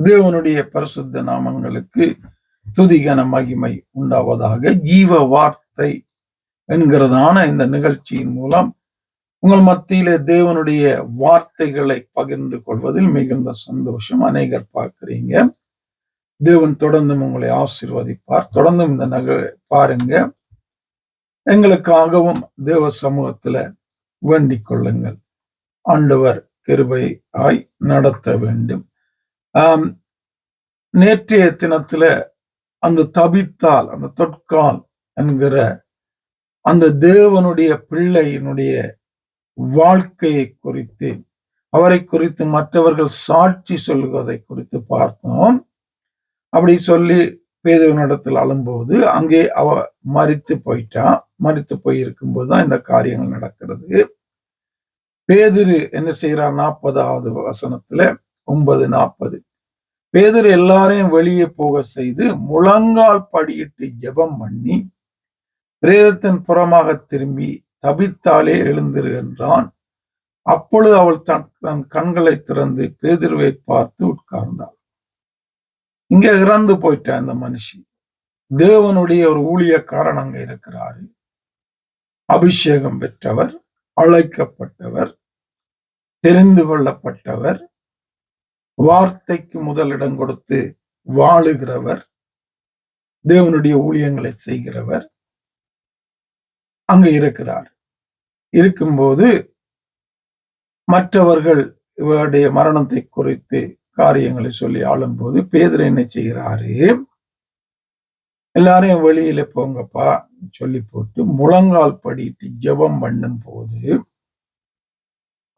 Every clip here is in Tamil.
தேவனுடைய பரிசுத்த நாமங்களுக்கு துதிகன மகிமை உண்டாவதாக ஜீவ வார்த்தை என்கிறதான இந்த நிகழ்ச்சியின் மூலம் உங்கள் மத்தியிலே தேவனுடைய வார்த்தைகளை பகிர்ந்து கொள்வதில் மிகுந்த சந்தோஷம். அநேகர் பார்க்குறீங்க. தேவன் தொடர்ந்தும் உங்களை ஆசிர்வதிப்பார். தொடர்ந்தும் இந்த நக பாருங்க. எங்களுக்காகவும் தேவ சமூகத்துல வேண்டிக் கொள்ளுங்கள். ஆண்டவர் கிருபை ஆய் நடத்த வேண்டும். நேற்றைய தினத்துல அந்த தபித்தால் அந்த தொட்கால் என்கிற அந்த தேவனுடைய பிள்ளையினுடைய வாழ்க்கையை குறித்து அவரை குறித்து மற்றவர்கள் சாட்சி சொல்வதை குறித்து பார்த்தோம். அப்படி சொல்லி பேதவனிடத்தில் அழும்போது அங்கே அவ மறித்து போயிட்டா. மறித்து போயிருக்கும் போதுதான் இந்த காரியங்கள் நடக்கிறது. பேதிரு என்ன செய்யறா நாற்பதாவது வசனத்துல ஒன்பது நாற்பது. பேதர் எல்லாரையும் வெளியே போக செய்து முழங்கால் படியிட்டு ஜெபம் பண்ணி பிரேதத்தின் புறமாக திரும்பி தபித்தாலே எழுந்திருக்கின்றான் அப்பொழுது அவள் தன் தன் கண்களை திறந்து பேதிருவை பார்த்து உட்கார்ந்தாள். இங்க இறந்து போயிட்டா இந்த மனுஷி. தேவனுடைய ஒரு ஊழியக்காரன் அங்க இருக்கிறாரு. அபிஷேகம் பெற்றவர் அழைக்கப்பட்டவர் தெரிந்து கொள்ளப்பட்டவர் வார்த்தைக்கு முதலிடம் கொடுத்து வாழுகிறவர் தேவனுடைய ஊழியங்களை செய்கிறவர் அங்க இருக்கிறார். இருக்கும்போது மற்றவர்கள் இவருடைய மரணத்தை குறித்து காரியங்களை சொல்லி ஆளும்போது பேதர் என்ன செய்கிறாரு? எல்லாரையும் வெளியில போங்கப்பா சொல்லி போட்டு முழங்கால் படிட்டு ஜெபம் பண்ணும் போது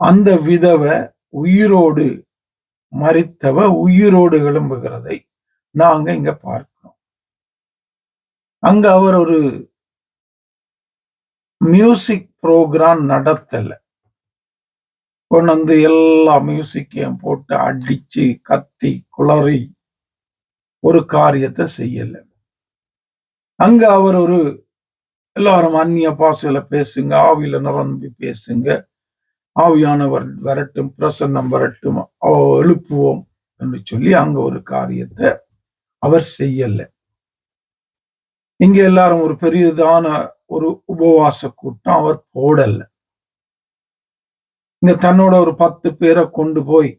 அந்த விதவை உயிரோடு மறித்தவ உயிரோடு எழும்புகிறதை நாங்க இங்க பார்க்கிறோம். அங்க அவர் ஒரு மியூசிக் ப்ரோக்ராம் நடத்தல. கொண்டு வந்து எல்லா மியூசிக்கையும் போட்டு அடிச்சு கத்தி குளறி ஒரு காரியத்தை செய்யல. அங்க அவர் ஒரு எல்லாரும் அந்நிய பாசையில பேசுங்க ஆவியில நிரம்பி பேசுங்க. ஆவியானவர் வரட்டும் பிரசன்னம் வரட்டும் எழுப்புவோம் என்று சொல்லி அங்க ஒரு காரியத்தை அவர் செய்யல. இங்க எல்லாரும் ஒரு பெரியதான ஒரு உபவாச கூட்டம் அவர் போடல. இங்க தன்னோட ஒரு பத்து பேரை கொண்டு போய்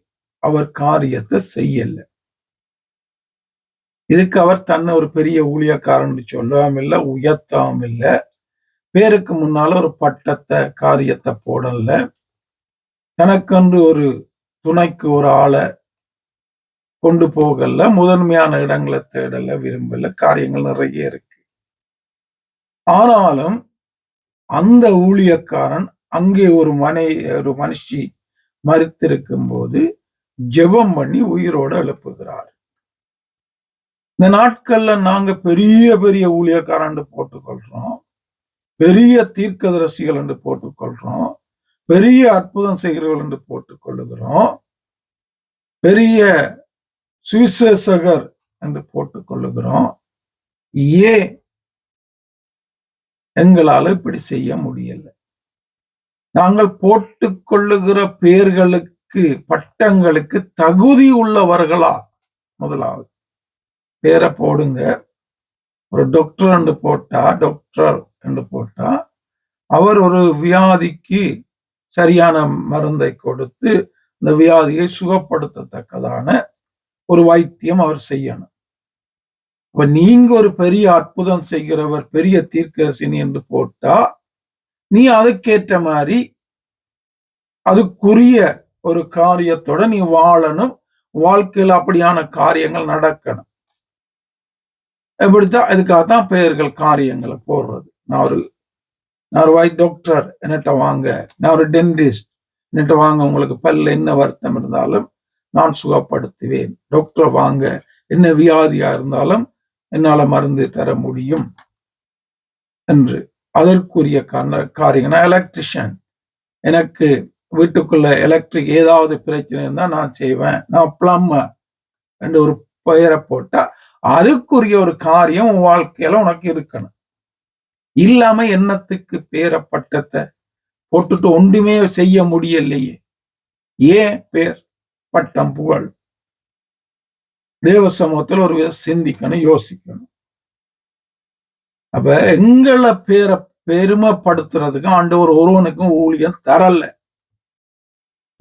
அவர் காரியத்தை செய்யல. இதுக்கு அவர் தன்னை ஒரு பெரிய ஊழியக்காரன் சொல்லாம இல்ல உயர்த்தாம இல்ல பேருக்கு முன்னால ஒரு பட்டத்தை காரியத்தை போடல. தனக்கென்று ஒரு துணைக்கு ஒரு ஆளை கொண்டு போகல முதன்மையான இடங்களை தேடல விரும்பல காரியங்கள் நிறைய இருக்கு. ஆனாலும் அந்த ஊழியக்காரன் அங்கே ஒரு மனை ஒரு மனுஷி மறித்திருக்கும் போது ஜெபம் பண்ணி உயிரோடு எழுப்புகிறார். இந்த நாட்கள்ல நாங்க பெரிய பெரிய ஊழியக்காரன் போட்டுக்கொள்றோம். பெரிய தீர்க்கதரசிகள் என்று போட்டுக்கொள்றோம். பெரிய அற்புதம் செய்கிறவர்கள் என்று போட்டுக் கொள்ளுகிறோம். பெரிய சுவிசேஷகர் என்று போட்டுக் கொள்ளுகிறோம். ஏன் எங்களால இப்படி செய்ய முடியல. நாங்கள் போட்டுக்கொள்ளுகிற பேர்களுக்கு பட்டங்களுக்கு தகுதி உள்ளவர்களா? முதலாவது. பேரை போடுங்க. ஒரு டாக்டர் என்று போட்டா டாக்டர் என்று போட்டா அவர் ஒரு வியாதிக்கு சரியான மருந்தை கொடுத்து இந்த வியாதியை சுகப்படுத்தத்தக்கதான ஒரு வைத்தியம் அவர் செய்யணும். இப்ப நீங்க ஒரு பெரிய அற்புதம் செய்கிறவர் பெரிய தீர்க்கரசினி என்று போட்டா நீ அதுக்கேற்ற மாதிரி அதுக்குரிய ஒரு காரியத்தோட நீ வாழணும். வாழ்க்கையில் அப்படியான காரியங்கள் நடக்கணும். எப்படித்தான் இதுக்காகத்தான் பெயர்கள் காரியங்களை போடுறது. நான் ஒரு நான் ஒரு வாய் டாக்டர் என்னட்ட வாங்க. நான் ஒரு டென்டிஸ்ட் என்னட்ட வாங்க. உங்களுக்கு பல்ல என்ன வருத்தம் இருந்தாலும் நான் சுகப்படுத்துவேன். டாக்டர் வாங்க. என்ன வியாதியா இருந்தாலும் என்னால மருந்து தர முடியும். என்று. அதற்குரிய காரியங்கள். நான் எலக்ட்ரிஷியன் எனக்கு வீட்டுக்குள்ள எலக்ட்ரிக் ஏதாவது பிரச்சனை இருந்தால் நான் செய்வேன். நான் பிளம்மர் என்று ஒரு பெயரை போட்டா அதுக்குரிய ஒரு காரியம் உன் வாழ்க்கையில உனக்கு இருக்கணும். இல்லாம எண்ணத்துக்கு பேர பட்டத்தை போட்டுட்டு ஒன்றுமே செய்ய முடியலையே. ஏன் பேர்? பட்டம் புகழ். தேவ சமூகத்தில் ஒரு வித சிந்திக்கணும் யோசிக்கணும். அப்ப எங்களை பேரை பெருமைப்படுத்துறதுக்கு ஆண்டவர் ஒருவனுக்கும் ஊழியம் தரல.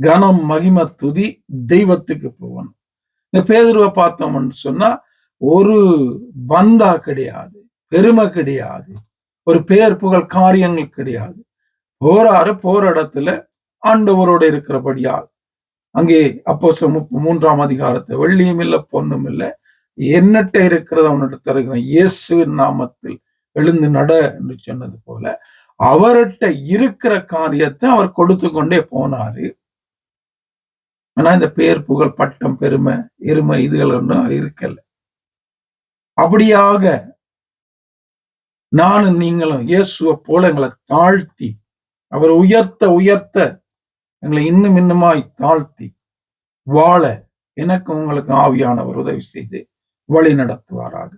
கனம் மகிம துதி தெய்வத்துக்கு போகணும். இந்த பேதுருவை பார்த்தோம்னு சொன்னா ஒரு பந்தா கிடையாது பெருமை கிடையாது. ஒரு பேர் புகழ் காரியங்கள் கிடையாது. போராறு போற இடத்துல ஆண்டவரோட இருக்கிறபடியால். அங்கே அப்போ மூன்றாம் அதிகாரத்தை வெள்ளியும் இல்லை பொண்ணும் இல்லை. என்னட்ட இருக்கிறத அவன்கிட்ட தருகிறேன் இயேசுவின் நாமத்தில் எழுந்து நட என்று சொன்னது போல அவர்கிட்ட இருக்கிற காரியத்தை அவர் கொடுத்து கொண்டே போனாரு. ஆனா இந்த பேர் புகழ் பட்டம் பெருமை எருமை இதுகள் ஒன்றும் இருக்கல. அப்படியாக நானும் நீங்களும் இயேசுவை போல எங்களை தாழ்த்தி அவர் உயர்த்த உயர்த்த எங்களை இன்னும் இன்னுமாய் தாழ்த்தி வாழ எனக்கு உங்களுக்கு ஆவியானவர் உதவி செய்து வழி நடத்துவாராக